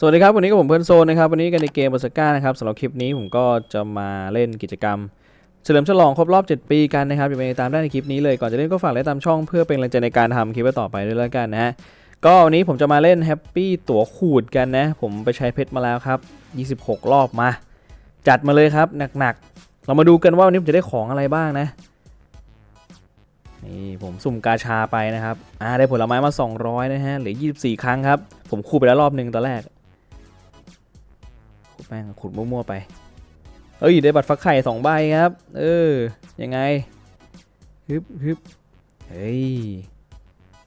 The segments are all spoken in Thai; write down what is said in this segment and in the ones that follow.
สวัสดีครับวันนี้กับผมเพื่อนโซนนะครับวันนี้กันในเกมบอสก้านะครับสำหรับคลิปนี้ผมก็จะมาเล่นกิจกรรม เฉลิมฉลองครบรอบ 7 ปีกันนะครับอย่าไปตามได้ในคลิปนี้เลยก่อนจะเล่นก็ฝากไลค์ตามช่องเพื่อเป็นกำลังใจในการทำคลิปต่อไปด้วยแล้วกันนะฮะก็วันนี้ผมจะมาเล่นแฮปปี้ตั๋วขูดกันนะ ผมไปใช้เพชรมาแล้วครับ 26 รอบมา จัดมาเลยครับหนักๆ เรามาดูกันว่าวันนี้ผมจะได้ของอะไรบ้างนะนี่ผมสุ่มกาชาไปนะครับอ่าได้ผลไม้มา 200 นะฮะเหลือ 24 ครั้งครับผมคูดไปแล้วรอบหนึ่งตอนแรก แม่งขุดมั่วๆไป เอ้ยได้บัตรฟักไข่สองใบครับ เออ ยังไงฮึบฮึบเฮ้ย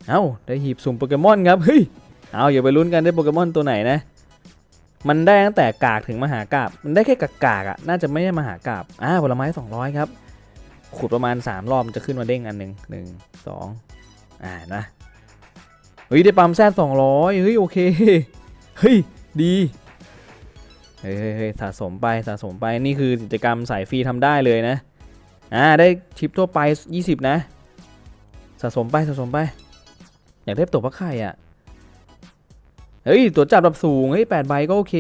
เอ้าได้หีบสุ่มโปเกมอนครับ เฮ้ย เอาอย่าไปลุ้นกันได้โปเกมอนตัวไหนนะ มันได้ตั้งแต่กากถึงมหากาบมันได้แค่กากกากๆอะน่าจะไม่ใช่มหากาบอ่าผลไม้ 200 ครับ ขุดประมาณ 3 รอบมันจะขึ้นมาเด้งอันหนึ่งหนึ่งสองอ่านะ เฮ้ย ได้ปั๊มแซดสองร้อยเฮ้ย โอเค เฮ้ย ดี เฮ้ยสะสมไปสะสมไปนี่คือกิจกรรมสายฟรีทำได้เลยนะ อ่าได้ชิปทั่วไป 20 นะ สะสมไปสะสมไป อยากได้ตัวพักไข่อะ เฮ้ย ตัวจับแบบสูง เฮ้ยแปดใบก็โอเค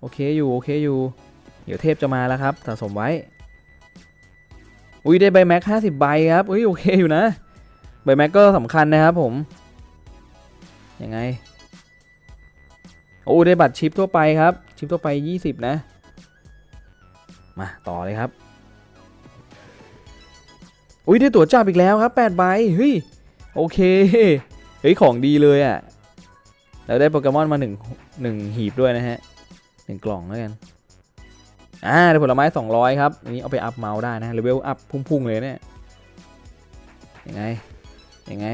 โอเคอยู่โอเคอยู่ เดี๋ยวเทพจะมาแล้วครับ สะสมไว้ อุ้ยได้ใบแม็กห้าสิบใบครับ อุ้ยโอเคอยู่นะ ใบแม็กก็สำคัญนะครับผม ยังไง โอ้ได้บัตรชิปทั่วไปครับ ชิปทั่วไป 20 นะ มาต่อเลยครับ อุ้ยได้ตั๋วจับอีกแล้วครับ8ใบเฮ้ยโอเคเฮ้ยของดีเลยอะ่ะแล้วได้โปเกมอนมา1 1หีบด้วยนะฮะหนึ่งกล่องแล้วกันอ่าได้ผลไม้ 200 ครับ อันนี้เอาไปอัพเมาส์ได้นะเลเวลอัพพุ่งๆเลยเนี่ยยังไงยังไง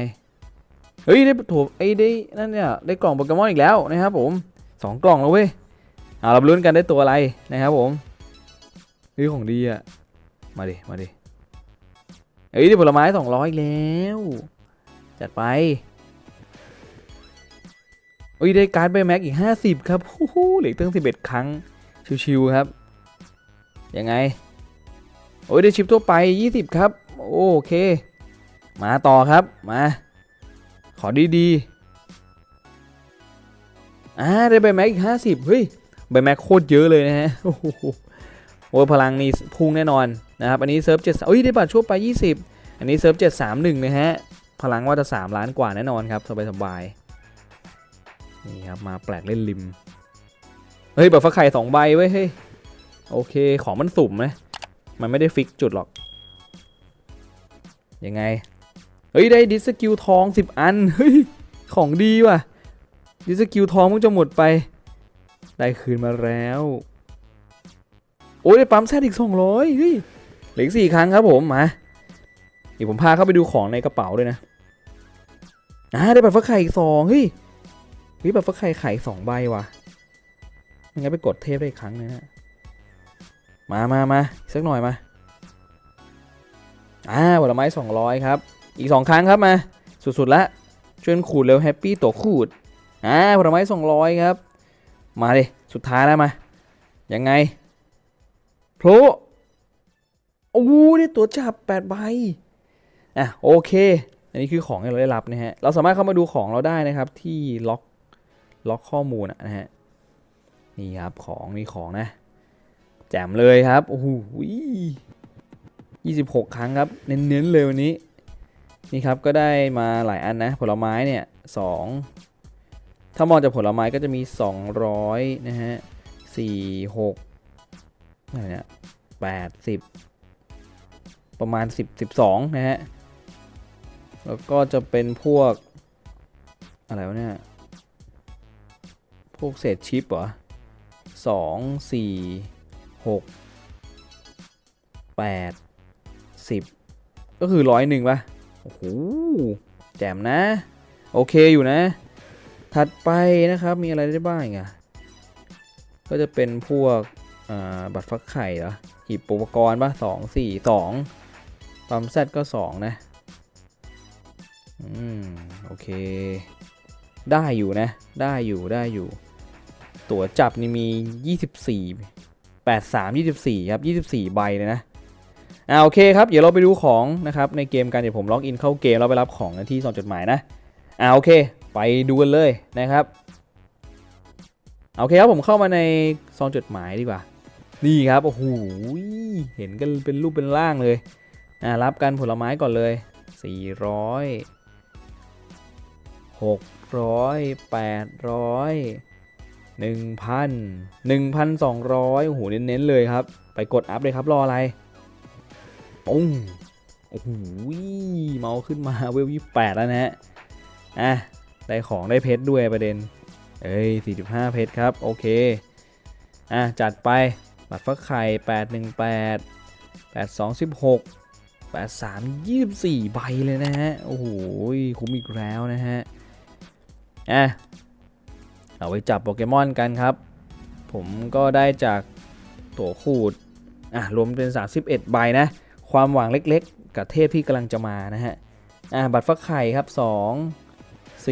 เฮ้ยได้ถั่วไอ้ได้นั่นเนี่ยได้กล่องโปเกมอนอีกแล้วนะครับผมสองกล่องแล้วเว้ย เอาเราลุ้นกันได้ตัวอะไรนะครับผมเฮ้ยของดีอะมาดิ มาดิเฮ้ยได้ผลไม้สองร้อยอีกแล้ว จัดไปเฮ้ยได้การ์ดใบแม็กอีกห้าสิบครับโอ้โหเหลือตั้งสิบเอ็ดครั้ง ชิวๆครับ ยังไง โอ้ยได้ชิปทั่วไปยี่สิบครับ โอเค มาต่อครับ มา ขอดีๆอ่าได้ใบแม็กอีกห้าสิบเฮ้ย ใบแม็กโคตรเยอะเลยนะฮะ โอ้โหโอ้พลังนี่พุ่งแน่นอนนะครับ อันนี้เซิร์ฟเจ็ดเอ้ยได้บัตรชั่วไปยี่สิบอันนี้เซิร์ฟเจ็ดสามหนึ่งนะฮะ พลังว่าจะสามล้านกว่าแน่นอนครับ สบายสบายๆนี่ครับ มาแปลกเล่นริม เฮ้ยบัตรฟักไข่สองใบเว้ยเฮ้ย โอเค ของมันสุ่มนะ มันไม่ได้ฟิกจุดหรอก ยังไง เฮ้ย ได้ดิสกิลทองสิบอัน เฮ้ย ของดีว่ะ ดิสกิลทองมึงจะหมดไป ได้คืนมาแล้ว โอ้ยได้ปั๊มแซดอีก200เฮ้ยเหลืออกสี่ครั้งครับผมมาเดี๋ยวผมพาเข้าไปดูของในกระเป๋าด้วยนะอ่าได้บัตรฟักไข่อีกสองเฮ้ยเฮ้ยบัตรฟักไข่ไข่สองใบว่ะไม่งั้นไปกดเทพได้อีกครั้งนะฮะมามามาสักหน่อยมาอ่าผลไม้200ครับ อีก2ครั้งครับมา สุดๆละชวยขูดเร็วแฮปปี้ตัวขูดอ่าผลไม้200ครับ มาดิ สุดท้ายแล้วมา ยังไงโผล่โอ้ได้ตัวจับ8ใบอะโอเค อันนี้คือของที่เราได้รับนะฮะ เราสามารถเข้ามาดูของเราได้นะครับที่ล็อกล็อกข้อมูลนะฮะ นี่ครับของนี่ของนะ แจมเลยครับ โอ้โห26ครั้งครับ เน้นๆเลยวันนี้ นี่ครับก็ได้มาหลายอันนะ ผลไม้เนี่ยสอง ถ้ามองจากผลไม้ก็จะมี 200 นะฮะ 4 6อะไรเนี่ย80 ประมาณ 10 12 นะฮะ แล้วก็จะเป็นพวก อะไรวะเนี่ย พวกเศษชิปเหรอ 2 4 6 8 10 ก็คือร้อยหนึ่งป่ะ โอ้โห แจ่มนะ โอเคอยู่นะ ถัดไปนะครับมีอะไรได้บ้างอะก็จะเป็นพวกอ่าบัตรฟักไข่เหรอหีบอุปกรณ์ป่ะสองสี่สองปั๊มแซดก็สองนะอืมโอเค ได้อยู่นะ ได้อยู่ได้อยู่ ตั๋วจับนี่มี 24 83 24 ครับ 24 ใบเลยนะอ่าโอเคครับ เดี๋ยวเราไปดูของนะครับในเกมกันเดี๋ยวผมล็อกอินเข้าเกมแล้วไปรับของที่ซองจดหมายนะอ่าโอเค ไปดูกันเลยนะครับโอเคครับผมเข้ามาในซองจดหมายดีกว่า นี่ครับโอ้โหเห็นกันเป็นรูปเป็นร่างเลยอ่ารับกันผลไม้ก่อนเลย 400 600 800 1,000 1,200โอ้โหเน้นๆเลยครับ ไปกดอัพเลยครับรออะไรปุ้งโอ้โหเมาขึ้นมาเวลยี่แปดแล้วนะฮะอะ ได้ของได้เพชรด้วยประเด็น เอ้ย 45 เพชรครับ โอเค อะ จัดไป บัตรฟักไข่ 818 8216 83 24 ใบเลยนะฮะ โอ้โห คุ้มอีกแล้วนะฮะ อะ เอาไว้จับโปเกมอนกันครับ ผมก็ได้จากตั๋วขูด อะ รวมเป็น 31 ใบนะ ความหวังเล็กๆ กับเทพที่กำลังจะมานะฮะ อะ บัตรฟักไข่ครับ 2 4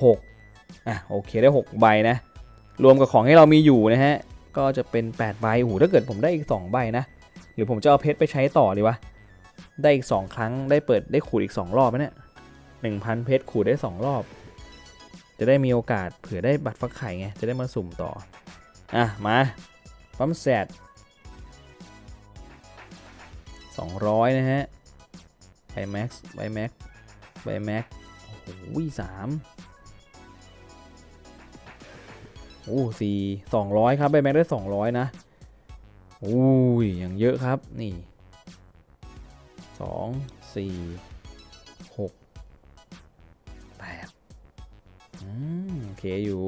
6อะโอเคได้ 6 ใบนะ รวมกับของที่เรามีอยู่นะฮะ ก็จะเป็น 8 ใบโอ้โหถ้าเกิดผมได้อีก 2 ใบนะหรือผมจะเอาเพชรไปใช้ต่อดีวะ ได้อีก 2 ครั้งได้เปิดได้ขูดอีก 2 รอบไหมเนี่ยหนึ่งพันเพชรขูดได้ 2 รอบ จะได้มีโอกาสเผื่อได้บัตรฟักไข่ไง จะได้มาสุ่มต่อ อะ มาปั๊มแซด200 นะฮะ ไบแม็กซ์ไบแม็กซ์ไบแม็กซ์โอ้โหสามโอ้สี่สองร้อยครับไบแม็กได้สองร้อยนะโอ้ยอย่างเยอะครับนี่สองสี่หกแปดอืมโอเคอยู่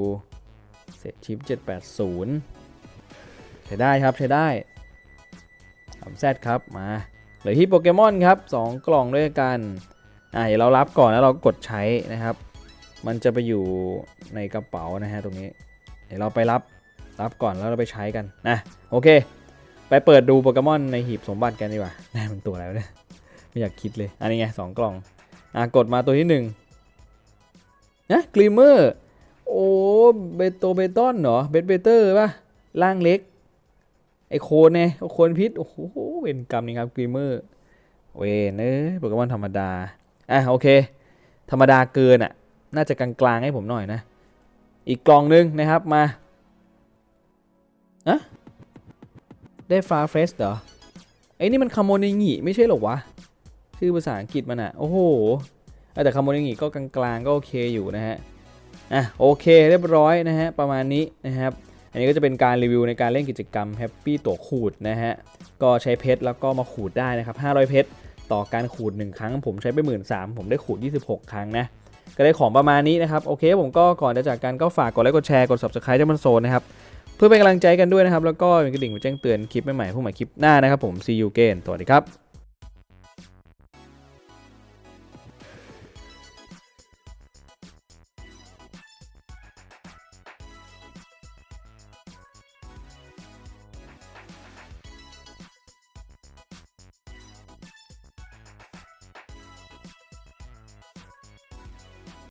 เสร็จชิป780ใช้ได้ครับใช้ได้ทำแซดครับมา หลือที่โปเกมอนครับ 2 กล่องด้วยกันอ่าเดี๋ยวเรารับก่อนแล้วเรากดใช้นะครับ มันจะไปอยู่ในกระเป๋านะฮะตรงนี้ เดี๋ยวเราไปรับรับก่อนแล้วเราไปใช้กันนะโอเค ไปเปิดดูโปเกมอนในหีบสมบัติกันดีกว่าน่มันตัวอะไรเนี่ยไม่อยากคิดเลย อันนี้ไงสองกล่องอ่ากดมาตัวที่หนึ่งนะกลีเมอร์โอ้เบโตเบตอนเหรอเบตเบเตอร์ป่ะร่างเล็ก ไอโคนไงโคนพิษ โอ้โหเวนกรรมนี่ครับกรีเมอร์เวนเอ้โปเกมอนธรรมดา อะโอเค ธรรมดาเกินอะ น่าจะกลางๆให้ผมหน่อยนะ อีกกล่องนึงนะครับมาอะได้ฟาเฟสเหรอ ไอ้นี่มันคาโมนิงิไม่ใช่หรอวะ ชื่อภาษาอังกฤษมันอะ โอ้โห แต่คาโมนิงิก็กลางๆก็โอเคอยู่นะฮะ อะโอเคเรียบร้อยนะฮะประมาณนี้นะครับ อันนี้ก็จะเป็นการรีวิวในการเล่นกิจกรรมแฮปปี้ตัวขูดนะฮะ ก็ใช้เพชรแล้วก็มาขูดได้นะครับ 500 เพชรต่อการขูด 1 ครั้ง ผมใช้ไป1 3ื่นผมได้ขูด 26 ครั้งนะ ก็ได้ของประมาณนี้นะครับ โอเค ผมก็ก่อนจะจากกันก็ฝากกดไลค์กดแชร์กด subscribe ที่มันโซนนะครับ เพื่อเป็นกำลังใจกันด้วยนะครับ แล้วก็เป็นกระดิ่งแจ้งเตือนคลิปใหม่ๆพวกใหม่คลิปหน้านะครับผม see you again สวัสดีครับ